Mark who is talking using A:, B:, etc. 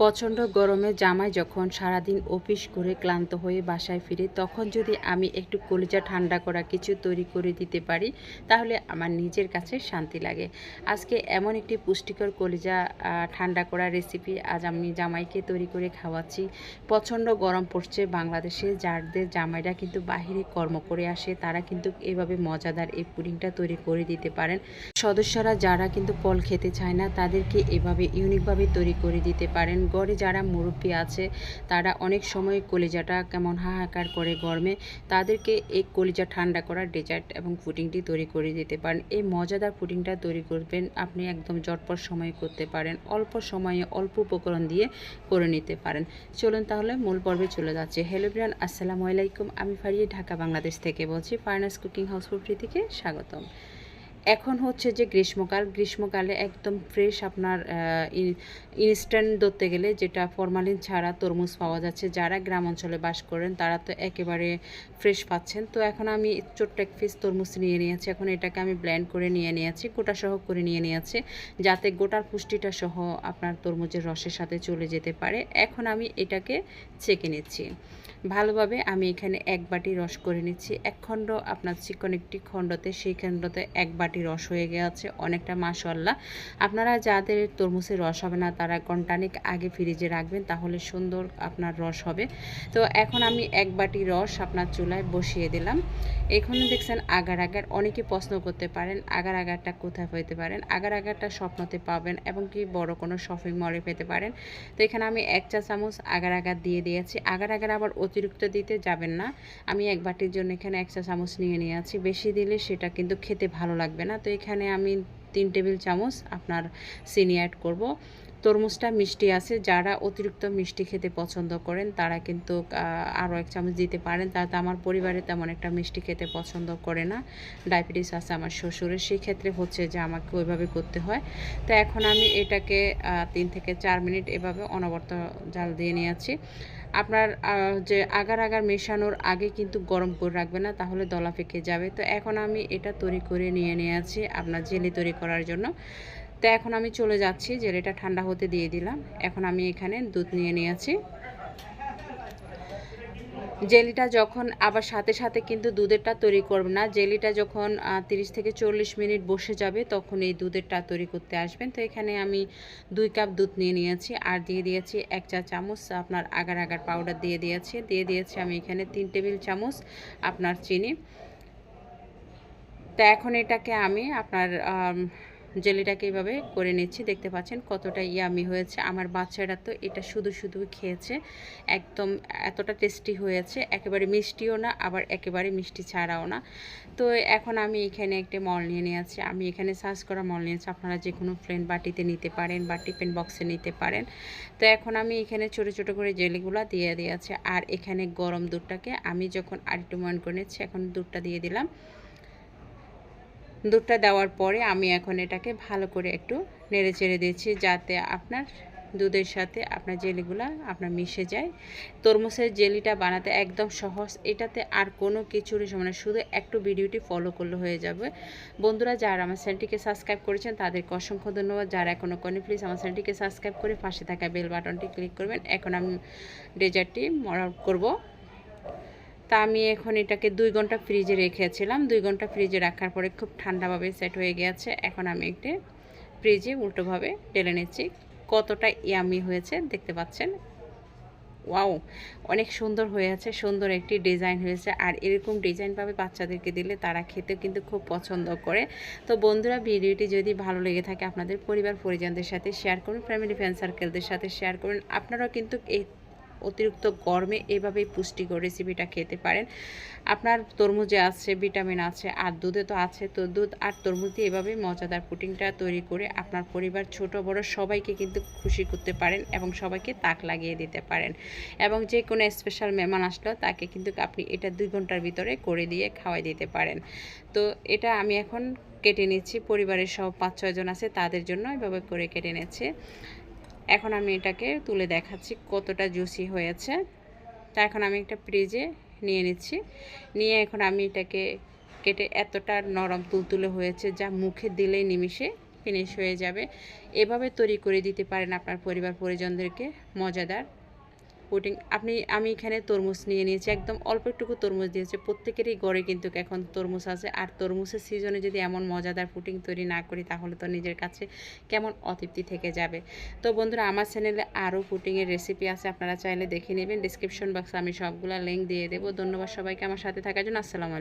A: প্রচণ্ড গরমে জামাই যখন সারাদিন অফিস করে ক্লান্ত হয়ে বাসায় ফিরে, তখন যদি আমি একটু কলিজা ঠান্ডা করা কিছু তৈরি করে দিতে পারি, তাহলে আমার নিজের কাছে শান্তি লাগে। আজকে এমন একটি পুষ্টিকর কলিজা ঠান্ডা করা রেসিপি আজ আমি জামাইকে তৈরি করে খাওয়াচ্ছি। প্রচণ্ড গরম পড়ছে বাংলাদেশে, যাদের জামাইরা কিন্তু বাহিরে কর্ম করে আসে, তারা কিন্তু এভাবে মজাদার এই পুডিংটা তৈরি করে দিতে পারেন। সদস্যরা যারা কিন্তু ফল খেতে চায় না, তাদেরকে এভাবে ইউনিকভাবে তৈরি করে দিতে পারেন। গড়ে যারা মুরব্বী আছে, তারা অনেক সময় কলিজাটা কেমন হাহাকার করে গরমে, তাদেরকে এই কলিজা ঠান্ডা করা ডেজার্ট এবং পুডিংটি তৈরি করে দিতে পারেন। এই মজাদার পুডিংটা তৈরি করবেন, আপনি একদম জটপট সময়ে করতে পারেন, অল্প সময়ে অল্প উপকরণ দিয়ে করে নিতে পারেন। চলুন তাহলে মূল পর্বে চলে যাচ্ছে। হ্যালো ব্রিয়ান আসসালামু আলাইকুম। আমি ফারিয়ে, ঢাকা, বাংলাদেশ থেকে বলছি ফার্নাস কুকিং হাউস ফুফরি থেকে স্বাগতম। এখন হচ্ছে যে গ্রীষ্মকাল, গ্রীষ্মকালে একদম ফ্রেশ আপনার ইনস্ট্যান্ট ধরতে গেলে যেটা ফরমালিন ছাড়া তরমুজ পাওয়া যাচ্ছে। যারা গ্রাম অঞ্চলে বাস করেন, তারা তো একেবারে ফ্রেশ পাচ্ছেন। তো এখন আমি ছোট্ট এক পিস তরমুজ নিয়ে নিয়েছি। এখন এটাকে আমি ব্ল্যান্ড করে নিয়ে নিয়েছি, গোটা সহ করে নিয়ে নিয়েছি, যাতে গোটার পুষ্টিটা সহ আপনার তরমুজের রসের সাথে চলে যেতে পারে। এখন আমি এটাকে ছেঁকে নিচ্ছি। ভালোভাবে আমি এখানে এক বাটি রস করে নিচ্ছি। এক খণ্ড আপনার চিকন একটি খণ্ডতে, সেই খণ্ডতে এক বাটি রস হয়ে গেছে, অনেকটা মাশাল্লাহ আপনারা যাদের তরমুজের রস হবে না, তারা ঘন্টানিক আগে ফ্রিজে রাখবেন, তাহলে সুন্দর আপনার রস হবে। তো এখন আমি এক বাটি রস আপনার চুলায় বসিয়ে দিলাম। এখানে দেখছেন আগার আগার, অনেকে প্রশ্ন করতে পারেন, আগার আগারটা কোথায় পেতে পারেন? আগার আগারটা স্বপ্নতে পাবেন এবং কি বড় কোনো শপিং মলে পেতে পারেন। তো এখানে আমি এক চা চামচ আগার আগার দিয়ে দিয়েছি। আগার আগার আবার অতিরিক্ত দিতে যাবেন না। আমি এক বাটির জন্য এখানে এক চা চামচ নিয়ে নিয়ে আছি বেশি দিলে সেটা কিন্তু খেতে ভালো লাগবে না। তো এখানে আমি তিন টেবিল চামচ আপনার চিনি অ্যাড করব। তরমুজটা মিষ্টি আছে। যারা অতিরিক্ত মিষ্টি খেতে পছন্দ করেন, তারা কিন্তু আরও এক চামচ দিতে পারেন। তাতে আমার পরিবারে তেমন একটা মিষ্টি খেতে পছন্দ করে না। ডায়াবেটিস আছে আমার শ্বশুরের। সেই ক্ষেত্রে হচ্ছে যে আমাকে ওইভাবে করতে হয়। তো এখন আমি এটাকে তিন থেকে চার মিনিট এভাবে অনবর্ত জাল দিয়ে নিয়েছি। আপনার যে আগার আগার মেশানোর আগে কিন্তু গরম করে রাখবে না, তাহলে দলা পেকে যাবে। তো এখন আমি এটা তৈরি করে নিয়ে নিয়েছি আপনার জেলি তৈরি করার জন্য। তো এখন আমি চলে যাচ্ছি জেলিটা ঠান্ডা হতে দিয়ে দিলাম। এখন আমি এখানে দুধ নিয়ে নিয়েছি। জেলিটা যখন আবার সাথে সাথে কিন্তু দুধেরটা তৈরি করবে না। জেলিটা যখন তিরিশ থেকে চল্লিশ মিনিট বসে যাবে, তখন এই দুধেরটা তৈরি করতে আসবেন। তো এখানে আমি দুই কাপ দুধ নিয়ে নিয়েছি আর দিয়ে দিয়েছি এক চা চামচ আপনার আগার আগার পাউডার দিয়ে দিয়েছি। দিয়ে দিয়েছি আমি এখানে তিন টেবিল চামচ আপনার চিনি। তো এখন এটাকে আমি আপনার জেলিটাকে এইভাবে করে নিচ্ছি। দেখতে পাচ্ছেন কতটা ইয়ামি হয়েছে। আমার বাচ্চারা তো এটা শুধু শুধু খেয়েছে। একদম এতটা টেস্টি হয়েছে। একেবারে মিষ্টিও না, আবার একেবারে মিষ্টি ছাড়াও না। তো এখন আমি এখানে একটা মল নিয়ে নিয়েছি। আমি এখানে সার্চ করা মল নিয়েছি। আপনারা যে কোনো প্লেন বাটিতে নিতে পারেন বা টিফিন বক্সে নিতে পারেন। তো এখন আমি এখানে ছোট ছোট করে জেলিগুলো দিয়ে দিয়েছি। আর এখানে গরম দুধটাকে আমি যখন আরেকটু মন করে নিচ্ছি, এখন দুধটা দিয়ে দিলাম। দুধটা দেওয়ার পরে আমি এখন এটাকে ভালো করে একটু নেড়ে চেড়ে দিচ্ছি যাতে আপনার দুধের সাথে আপনার জেলিগুলো আপনার মিশে যায়। তরমুজের জেলিটা বানাতে একদম সহজ। এটাতে আর কোনো কিছুরই মানে শুধু একটু ভিডিওটি ফলো করলে হয়ে যাবে। বন্ধুরা, যারা আমার চ্যানেলটিকে সাবস্ক্রাইব করেছেন, তাদেরকে অসংখ্য ধন্যবাদ। যারা এখনও করেন প্লিজ আমার চ্যানেলটিকে সাবস্ক্রাইব করে পাশে থাকা বেল বাটনটি ক্লিক করবেন। এখন আমি ডেজার্টটি মরা করব। তা আমি এখন এটাকে দুই ঘণ্টা ফ্রিজে রেখেছিলাম। দুই ঘণ্টা ফ্রিজে রাখার পরে খুব ঠান্ডাভাবে সেট হয়ে গেছে এখন আমি একটি ফ্রিজে উল্টোভাবে ঢেলে নিচ্ছি। কতটা ইয়ামি হয়েছে দেখতে পাচ্ছেন? ওয়াও অনেক সুন্দর হয়েছে, সুন্দর একটি ডিজাইন হয়েছে। আর এরকম ডিজাইন পাবে বাচ্চাদেরকে দিলে তারা খেতে কিন্তু খুব পছন্দ করে। তো বন্ধুরা, ভিডিওটি যদি ভালো লেগে থাকে, আপনাদের পরিবার পরিজনদের সাথে শেয়ার করুন ফ্যামিলি ফ্রেন্ড সার্কেলদের সাথে শেয়ার করুন। আপনারাও কিন্তু এই অতিরিক্ত গরমে এভাবেই পুষ্টিকর রেসিপিটা খেতে পারেন। আপনার তরমুজে আছে ভিটামিন আছে, আর দুধে তো আছে। তো দুধ আর তরমুজ দিয়ে এভাবে মজাদার পুটিংটা তৈরি করে আপনার পরিবার, ছোট, বড় সবাইকে কিন্তু খুশি করতে পারেন এবং সবাইকে তাক লাগিয়ে দিতে পারেন। এবং যে কোনো স্পেশাল মেহমান আসলেও তাকে কিন্তু আপনি এটা দুই ঘণ্টার ভিতরে করে দিয়ে খাওয়াই দিতে পারেন। তো এটা আমি এখন কেটে নিচ্ছি। পরিবারের সব পাঁচ ছয়জন আছে, তাদের জন্য এভাবে করে কেটে নিচ্ছি। এখন আমি এটাকে তুলে দেখাচ্ছি কতটা জুসি হয়েছে। তা এখন আমি একটা ফ্রিজে নিয়ে নিচ্ছি। নিয়ে এখন আমি এটাকে কেটে এতটা নরম তুলতুলে হয়েছে যা মুখে দিলেই নিমিশে ফিনিশ হয়ে যাবে। এভাবে তৈরি করে দিতে পারেন আপনার পরিবার পরিজনদেরকে। মজাদার। পুডিং আপনি, আমি এখানে তরমুজ নিয়ে নিয়েছি, একদম অল্প একটুকু তরমুজ দিয়েছি, প্রত্যেকেরই গড়ে কিন্তু এখন তরমুজ আছে, আর তরমুজের সিজনে যদি এমন মজাদার ফুটিং তৈরি না করি, তাহলে তো নিজের কাছে কেমন অতৃপ্তি থেকে যাবে। তো বন্ধুরা, আমার চ্যানেলে আরও ফুটিংয়ের রেসিপি আছে, আপনারা চাইলে দেখে নেবেন ডিসক্রিপশন বক্সে আমি সবগুলো লিঙ্ক দিয়ে দেবো। ধন্যবাদ সবাইকে আমার সাথে থাকার জন্য, আসসালামু আলাইকুম।